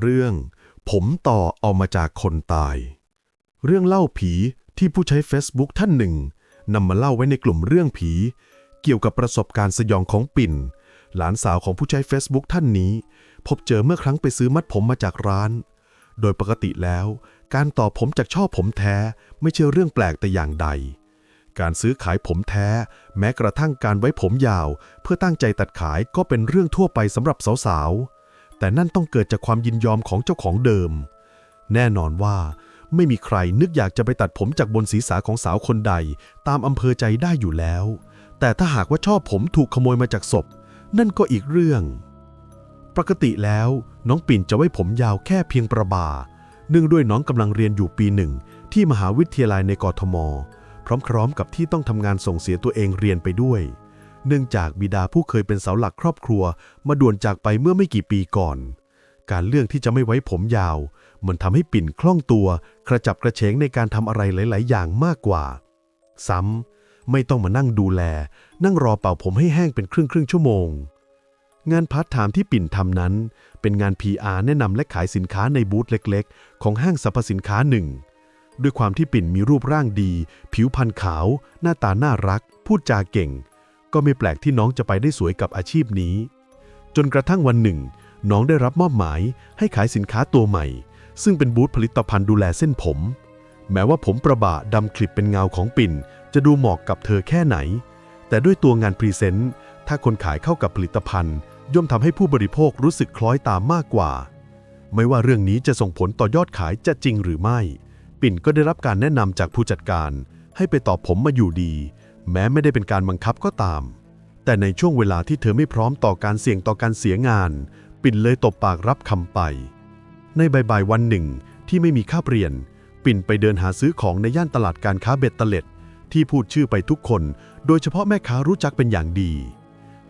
เรื่อง ผมต่อเอามาจากคนตาย เรื่องเล่าผีที่ผู้ใช้ Facebook ท่านหนึ่งนำมาเล่าไว้ในกลุ่มเรื่องผี เกี่ยวกับประสบการณ์สยองของปิ่น หลานสาวของผู้ใช้ Facebook ท่านนี้ พบเจอเมื่อครั้งไปซื้อมัดผมมาจากร้าน โดยปกติแล้ว การต่อผมจากช่อผมแท้ไม่ใช่เรื่องแปลกแต่อย่างใดการซื้อขายผมแท้ แม้กระทั่งการไว้ผมยาว เพื่อตั้งใจตัดขายก็เป็นเรื่องทั่วไปสำหรับสาวๆ แต่นั่นต้องเกิดจากความยินยอมของเจ้าของเดิม แน่นอนว่า ไม่มีใครนึกอยากจะไปตัดผมจากบนศีรษะของสาวคนใด ตามอำเภอใจได้อยู่แล้ว แต่ถ้าหากว่าชอบผมถูกขโมยมาจากศพ นั่นก็อีกเรื่อง ปกติแล้ว น้องปิ่นจะไว้ผมยาวแค่เพียงประบาเนื่องด้วยน้องกำลังเรียนอยู่ปีหนึ่งที่มหาวิทยาลัยในกรทม พร้อมๆกับที่ต้องทำงานส่งเสียตัวเองเรียนไปด้วย เนื่องจากบิดาผู้เคยเป็นเสาหลักครอบครัว มาด่วนจากไปเมื่อไม่กี่ปีก่อน การเลือกที่จะไม่ไว้ผมยาว มันทำให้ปิ่นคล่องตัว กระจับกระเฉงในการทำอะไรหลาย ๆ อย่างมากกว่า ซ้ำไม่ต้องมานั่งดูแล นั่งรอเป่าผมให้แห้งเป็นครึ่งครึ่งชั่วโมง งานพาร์ทไทม์ที่ปิ่นทำนั้น เป็นงาน PR แนะนำและขายสินค้าในบูธเล็ก ๆ ของห้างสรรพสินค้าหนึ่งด้วยความที่ปิ่นมีรูปร่างดี ผิวพรรณขาว หน้าตาน่ารัก พูดจาเก่ง ก็ไม่แปลกที่น้องจะไปได้สวยกับอาชีพนี้ จนกระทั่งวันหนึ่ง น้องได้รับมอบหมายให้ขายสินค้าตัวใหม่ ซึ่งเป็นบูธผลิตภัณฑ์ดูแลเส้นผม แม้ว่าผมประบะดำคลิปเป็นเงาของปิ่น จะดูเหมาะกับเธอแค่ไหน แต่ด้วยตัวงานพรีเซนต์ถ้าคนขายเข้ากับผลิตภัณฑ์ ย่อมทำให้ผู้บริโภครู้สึกคล้อยตามมากกว่า ไม่ว่าเรื่องนี้จะส่งผลต่อยอดขายจะจริงหรือไม่ ปิ่นก็ได้รับการแนะนำจากผู้จัดการ ให้ไปต่อผมมาอยู่ดี แม้ไม่ได้เป็นการบังคับก็ตาม แต่ในช่วงเวลาที่เธอไม่พร้อมต่อการเสี่ยงต่อการเสียงาน ปิ่นเลยตบปากรับคำไป ในบ่ายๆวันหนึ่งที่ไม่มีค่าเปลี่ยน ปิ่นไปเดินหาซื้อของในย่านตลาดการค้าเบ็ดเตล็ด ที่พูดชื่อไปทุกคน โดยเฉพาะแม่ค้ารู้จักเป็นอย่างดี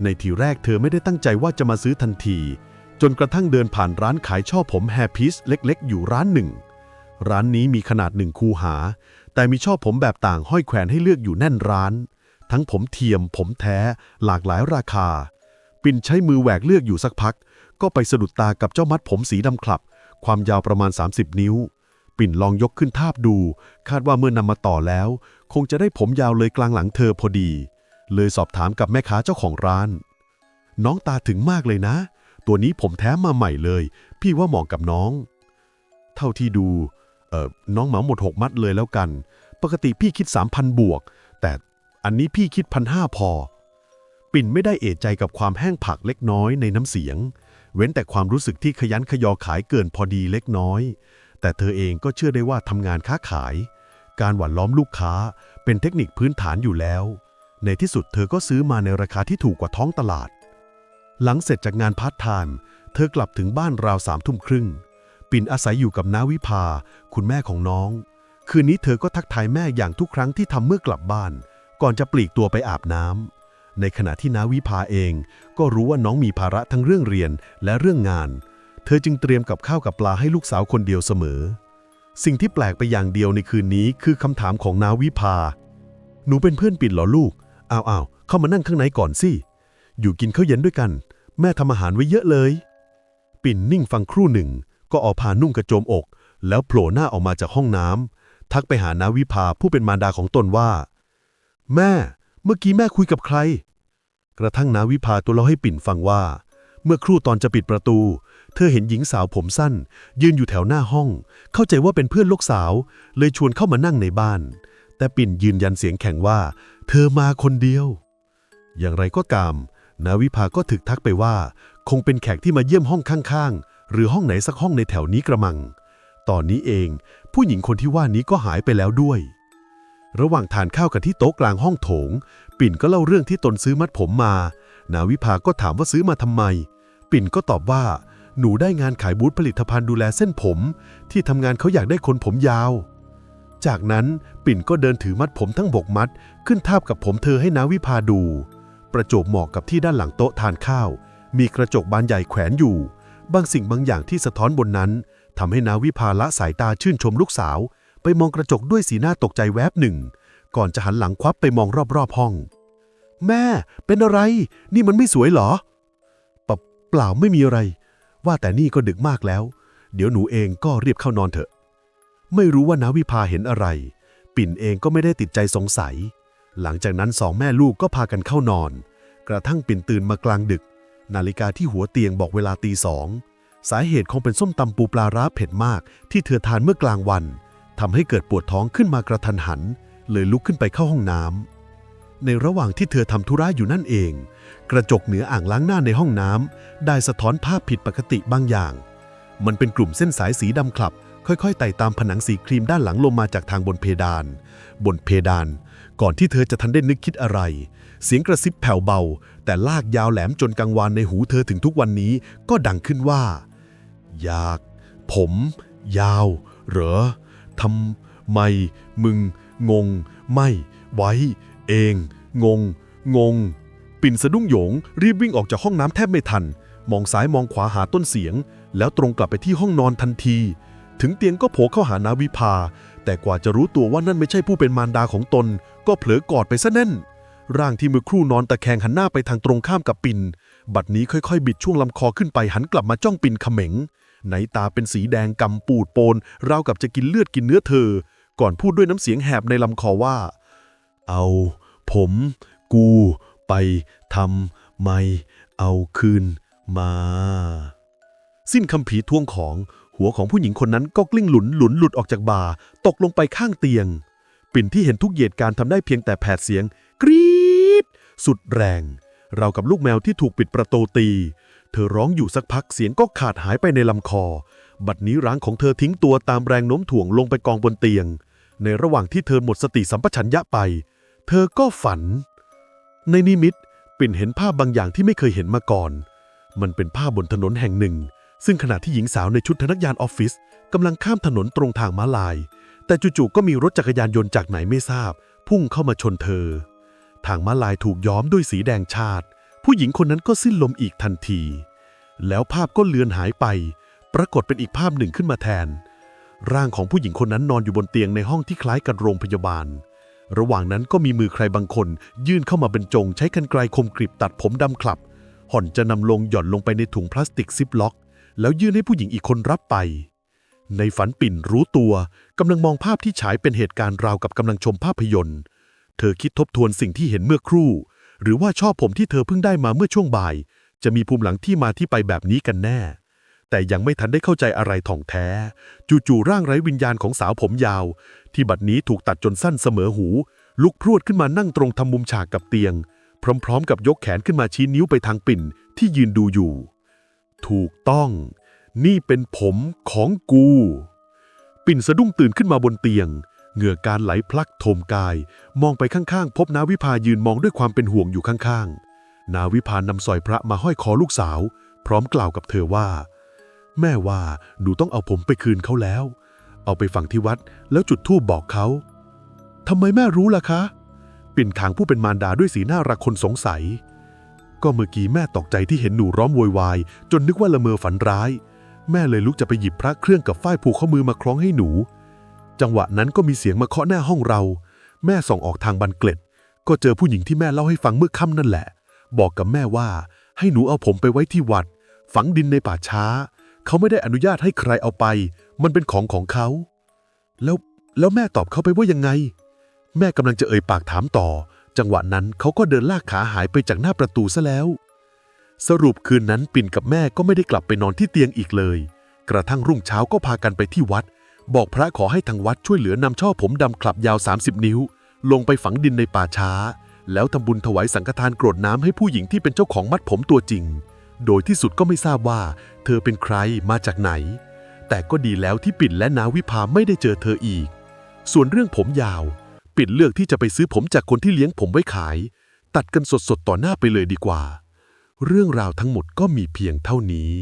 ในทีแรกเธอไม่ได้ตั้งใจว่าจะมาซื้อทันที จนกระทั่งเดินผ่านร้านขายช่อผมแฮร์พีซเล็กๆ อยู่ร้านหนึ่ง ร้านนี้มีขนาดหนึ่งคูหา แต่มีช่อผมแบบต่างห้อยแขวนให้เลือกอยู่แน่นร้าน ทั้งผมเทียม ผมแท้ หลากหลายราคา ปิ่นใช้มือแหวกเลือกอยู่สักพัก ก็ไปสะดุดตากับเจ้ามัดผมสีดำคลับ ความยาวประมาณ 30 นิ้ว ปิ่นลองยกขึ้นทาบดู คาดว่าเมื่อนำมาต่อแล้ว คงจะได้ผมยาวเลยกลางหลังเธอพอดี เลยสอบถามกับแม่ค้าเจ้าของร้าน น้องตาถึงมากเลยนะ ตัวนี้ผมแท้มาใหม่เลย พี่ว่าเหมาะกับน้อง เท่าที่ดู เออน้องเหมาหมดหกมัดเลยแล้วกัน ปกติพี่คิด 3,000 บวก แต่อันนี้พี่คิดพันห้าพอ ปิ่นไม่ได้เอะใจกับความแห้งผักเล็กน้อยในน้ำเสียง เว้นแต่ความรู้สึกที่ขยันขยอขายเกินพอดีเล็กน้อย แต่เธอเองก็เชื่อได้ว่าทำงานค้าขาย การหว่านล้อมลูกค้าเป็นเทคนิคพื้นฐานอยู่แล้ว ในที่สุดเธอก็ซื้อมาในราคาที่ถูกกว่าท้องตลาด หลังเสร็จจากงานพาร์ทไทม์เธอกลับถึงบ้านราวสามทุ่มครึ่ง ปิ่นอาศัยอยู่กับน้าวิภา คุณแม่ของน้อง คืนนี้เธอก็ทักทายแม่อย่างทุกครั้งที่ทำเมื่อกลับบ้าน ก่อนจะปลีกตัวไปอาบน้ำในขณะที่น้าวิภาเอง ก็รู้ว่าน้องมีภาระทั้งเรื่องเรียนและเรื่องงาน เธอจึงเตรียมกับข้าวกับปลาให้ลูกสาวคนเดียวเสมอ สิ่งที่แปลกไปอย่างเดียวในคืนนี้คือคำถามของนาวิภา หนูเป็นเพื่อนปิ่นเหรอลูกอ้าวอ้าวเข้ามานั่งข้างในก่อนสิอยู่กินข้าวเย็นด้วยกัน แม่ทำอาหารไว้เยอะเลย ปิ่นนิ่งฟังครู่หนึ่ง ก็เอาผ้านุ่งกระโจมอก แล้วโผล่หน้าออกมาจากห้องน้ำทักไปหานาวิภาผู้เป็นมารดาของตนว่า แม่ เมื่อกี้แม่คุยกับใคร กระทั่งนาวิภาตัวเล่าให้ปิ่นฟังว่า เมื่อครู่ตอนจะปิดประตู เธอเห็นหญิงสาวผมสั้น ยืนอยู่แถวหน้าห้อง เข้าใจว่าเป็นเพื่อนลูกสาว เลยชวนเข้ามานั่งในบ้าน แต่ปิ่นยืนยันเสียงแข็งว่า เธอมาคนเดียว อย่างไรก็ตามนาวิภาก็ถึกทักไปว่า คงเป็นแขกที่มาเยี่ยมห้องข้างๆ หรือห้องไหนสักห้องในแถวนี้กระมัง ตอนนี้เองผู้หญิงคนที่ว่านี้ก็หายไปแล้วด้วย ระหว่างทานข้าวกันที่โต๊ะกลางห้องโถง ปิ่นก็เล่าเรื่องที่ตนซื้อมัดผมมา นาวิภาก็ถามว่าซื้อมาทำไม ปิ่นก็ตอบว่า หนูได้งานขายบูธผลิตภัณฑ์ดูแลเส้นผม ที่ทำงานเขาอยากได้คนผมยาว จากนั้นปิ่นก็เดินถือมัดผมทั้งบกมัด ขึ้นทาบกับผมเธอให้นาวิภาดู ประจบเหมาะกับที่ด้านหลังโต๊ะทานข้าว มีกระจกบานใหญ่แขวนอยู่ บางสิ่งบางอย่างที่สะท้อนบนนั้นทำให้นาวิภาละสายตาชื่นชมลูกสาว ไปมองกระจกด้วยสีหน้าตกใจแวบหนึ่ง ก่อนจะหันหลังควับไปมองรอบๆห้อง แม่เป็นอะไร นี่มันไม่สวยเหรอเปล่าเปล่าไม่มีอะไร ว่าแต่นี่ก็ดึกมากแล้ว เดี๋ยวหนูเองก็รีบเข้านอนเถอะ ไม่รู้ว่านาวิภาเห็นอะไร ปิ่นเองก็ไม่ได้ติดใจสงสัย หลังจากนั้นสองแม่ลูกก็พากันเข้านอน กระทั่งปิ่นตื่นมากลางดึก นาฬิกาที่หัวเตียงบอกเวลาตีสอง สาเหตุคงเป็นส้มตำปูปลาร้าเผ็ดมากที่เธอทานเมื่อกลางวันทำให้เกิดปวดท้องขึ้นมากระทันหัน เลยลุกขึ้นไปเข้าห้องน้ำ ในระหว่างที่เธอทำธุระอยู่นั่นเอง กระจกเหนืออ่างล้างหน้าในห้องน้ำได้สะท้อนภาพผิดปกติบางอย่าง มันเป็นกลุ่มเส้นสายสีดำคลับ ค่อยๆไต่ตามผนังสีครีมด้านหลังลงมาจากทางบนเพดาน บนเพดาน ก่อนที่เธอจะทันได้นึกคิดอะไร เสียงกระซิบแผ่วเบา แต่ลากยาวแหลมจนกังวานในหูเธอถึงทุกวันนี้ก็ดังขึ้นว่า อยาก ผม ยาว เหรอทำไม มึง งง ไม่ ไว้ เอง งง งง ปิ่นสะดุ้งโหยง รีบวิ่งออกจากห้องน้ำแทบไม่ทัน มองซ้ายมองขวาหาต้นเสียง แล้วตรงกลับไปที่ห้องนอนทันที ถึงเตียงก็โผล่เข้าหานาวิภา แต่กว่าจะรู้ตัวว่านั่นไม่ใช่ผู้เป็นมารดาของตน ก็เผลอกอดไปซะแน่น ร่างที่มือครู่นอนตะแคงหันหน้าไปทางตรงข้ามกับปิ่นบัดนี้ค่อยๆ บิดช่วงลำคอขึ้นไปหันกลับมาจ้องปิ่นเขม็งไหนตาเป็นสีแดงกำปูดโปนราวกับจะกินเลือดกินเนื้อเธอ ก่อนพูดด้วยน้ำเสียงแหบในลำคอว่า เอา ผม กู ไปทำไม่ เอาคืนมา สิ้นคำผีทวงของ หัวของผู้หญิงคนนั้นก็กลิ้งหลุนหลุนหลุดออกจากบ่า ตกลงไปข้างเตียง ปิ่นที่เห็นทุกเหตุการณ์ทำได้เพียงแต่แผดเสียง กรี๊ดสุดแรง เรากับลูกแมวที่ถูกปิดประตูตี เธอร้องอยู่สักพักเสียงก็ขาดหายไปในลำคอ บัดนี้ร่างของเธอทิ้งตัวตามแรงโน้มถ่วงลงไปกองบนเตียง ในระหว่างที่เธอหมดสติสัมปชัญญะไป เธอก็ฝัน ในนิมิตปิ่นเห็นภาพบางอย่างที่ไม่เคยเห็นมาก่อน มันเป็นภาพบนถนนแห่งหนึ่ง ซึ่งขณะที่หญิงสาวในชุดพนักงานออฟฟิศกำลังข้ามถนนตรงทางม้าลาย แต่จู่ๆก็มีรถจักรยานยนต์จากไหนไม่ทราบ พุ่งเข้ามาชนเธอ ทางม้าลายถูกย้อมด้วยสีแดงชาติ ผู้หญิงคนนั้นก็สิ้นลมอีกทันที แล้วภาพก็เลือนหายไป ปรากฏเป็นอีกภาพหนึ่งขึ้นมาแทน ร่างของผู้หญิงคนนั้นนอนอยู่บนเตียงในห้องที่คล้ายกับโรงพยาบาล ระหว่างนั้นก็มีมือใครบางคน ยื่นเข้ามาบรรจง ใช้กรรไกรคมกริบตัดผมดำคลับ ห่อนจะนำลงหย่อนลงไปในถุงพลาสติกซิปล็อก แล้วยื่นให้ผู้หญิงอีกคนรับไป ในฝันปิ่นรู้ตัวกำลังมองภาพที่ฉายเป็นเหตุการณ์ราวกับกำลังชมภาพยนตร์ เธอคิดทบทวนสิ่งที่เห็นเมื่อครู่ หรือว่าชอบผมที่เธอเพิ่งได้มาเมื่อช่วงบ่าย จะมีภูมิหลังที่มาที่ไปแบบนี้กันแน่ แต่ยังไม่ทันได้เข้าใจอะไรถ่องแท้ จู่ๆร่างไร้วิญญาณของสาวผมยาว ที่บัดนี้ถูกตัดจนสั้นเสมอหู ลุกพรวดขึ้นมานั่งตรงทำมุมฉากกับเตียง พร้อม ๆ กับยกแขนขึ้นมาชี้นิ้วไปทางปิ่นที่ยืนดูอยู่ ถูกต้อง นี่เป็นผมของกู ปิ่นสะดุ้งตื่นขึ้นมาบนเตียง เหงื่อการไหลพลักโถมกาย มองไปข้างๆ พบนาวิภายืนมองด้วยความเป็นห่วงอยู่ข้างๆ นาวิภานำสร้อยพระมาห้อยคอลูกสาว พร้อมกล่าวกับเธอว่า แม่ว่าหนูต้องเอาผมไปคืนเขาแล้ว เอาไปฝังที่วัดแล้วจุดธูปบอกเขาทำไมแม่รู้ล่ะคะ ปิ่นขางผู้เป็นมารดาด้วยสีหน้ารักคนสงสัย ก็เมื่อกี้แม่ตกใจที่เห็นหนูร้องโวยวาย จนนึกว่าละเมอฝันร้าย แม่เลยลุกจะไปหยิบพระเครื่องกับฝ้ายผูกข้อมือมาคล้องให้หนู จังหวะนั้นก็มีเสียงมาเคาะหน้าห้องเรา แม่ส่องออกทางบันเกล็ด ก็เจอผู้หญิงที่แม่เล่าให้ฟังเมื่อค่ำนั่นแหละ บอกกับแม่ว่า ให้หนูเอาผมไปไว้ที่วัด ฝังดินในป่าช้า เขาไม่ได้อนุญาตให้ใครเอาไป มันเป็นของของเขา แล้วแล้วแม่ตอบเขาไปว่ายังไง แม่กำลังจะเอ่ยปากถามต่อ จังหวะนั้นเขาก็เดินลากขาหายไปจากหน้าประตูซะแล้ว สรุปคืนนั้นปิ่นกับแม่ก็ไม่ได้กลับไปนอนที่เตียงอีกเลย กระทั่งรุ่งเช้าก็พากันไปที่วัด บอกพระขอให้ทางวัดช่วยเหลือนำช่อผมดำคลับยาว 30 นิ้ว ลงไปฝังดินในป่าช้า แล้วทำบุญถวายสังฆทานกรวดน้ำให้ผู้หญิงที่เป็นเจ้าของมัดผมตัวจริง โดยที่สุดก็ไม่ทราบว่า เธอเป็นใครมาจากไหน แต่ก็ดีแล้วที่ปิ่นและนาวิภาไม่ได้เจอเธออีก ส่วนเรื่องผมยาว ปิ่นเลือกที่จะไปซื้อผมจากคนที่เลี้ยงผมไว้ขาย ตัดกันสดๆ ต่อหน้าไปเลยดีกว่า เรื่องราวทั้งหมดก็มีเพียงเท่านี้